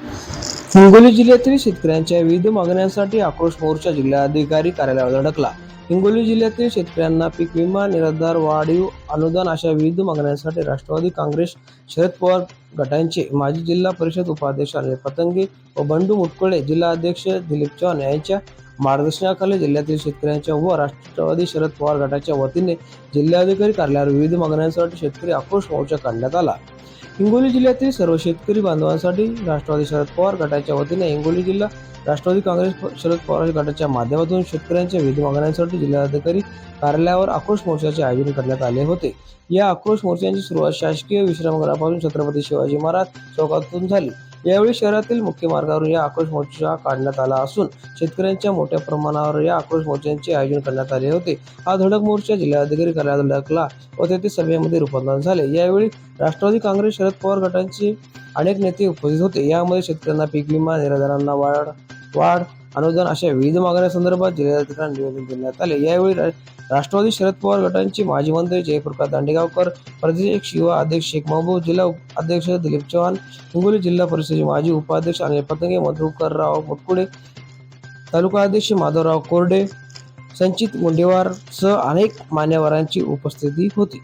हिंगोली जिल्ह्यातील शेतकऱ्यांच्या विविध मागण्यांसाठी आक्रोश मोर्चा जिल्हाधिकारी कार्यालयावर धडकला. हिंगोली जिल्ह्यातील शेतकऱ्यांना पीक विमा निराधार वाढीव अनुदान अशा विविध मागण्यांसाठी राष्ट्रवादी काँग्रेस शरद पवार गटांचे माजी जिल्हा परिषद उपाध्यक्ष अनिल पतंगे व बंडू मुटकुळे जिल्हाध्यक्ष दिलीप चव्हाण यांच्या मार्गदर्शनाखाली जिल्ह्यातील शेतकऱ्यांच्या व राष्ट्रवादी शरद पवार गटाच्या वतीने जिल्हाधिकारी कार्यालयावर विविध मागण्यांसाठी शेतकरी आक्रोश मोर्चा काढण्यात आला. हिंगोली जिल्ह्यातील सर्व शेतकरी बांधवांसाठी राष्ट्रवादी शरद पवार गटाच्या वतीने हिंगोली जिल्हा राष्ट्रवादी काँग्रेस शरद पवार गटाच्या माध्यमातून शेतकऱ्यांच्या विविध मागण्यांसाठी जिल्हाधिकारी कार्यालयावर आक्रोश मोर्चाचे आयोजन करण्यात आले होते. या आक्रोश मोर्चाची सुरुवात शासकीय विश्रामगृहापासून छत्रपती शिवाजी महाराज चौकातून झाली. यावेळी शहरातील मुख्य मार्गावरून या आक्रोश मोर्चा काढण्यात आला असून शेतकऱ्यांच्या मोठ्या प्रमाणावर या आक्रोश मोर्चांचे आयोजन करण्यात आले होते. हा धडक मोर्चा जिल्हाधिकारी कार्यालयात धडकला व तेथे सभेमध्ये रूपांतरण झाले. यावेळी राष्ट्रवादी काँग्रेस शरद पवार गटांचे अनेक नेते उपस्थित होते. यामध्ये शेतकऱ्यांना पीक विमा निराधारांना वाढ वाढ अनुदान अशा विविध मागण्यासंदर्भात जिल्हाधिकाऱ्यांना निवेदन देण्यात आले. यावेळी राष्ट्रवादी शरद पवार गटांचे माजी मंत्री जयप्रकाश दांडेगावकर प्रदेश युवा अध्यक्ष शेख महबूब जिल्हा उप- अध्यक्ष दिलीप चव्हाण हिंगोली जिल्हा परिषदेचे माजी उपाध्यक्ष अनिल पतंगे मधुकरराव मुटकुडे तालुका अध्यक्ष माधवराव कोरडे संचित मुंडेवार सह अनेक मान्यवरांची उपस्थिती होती.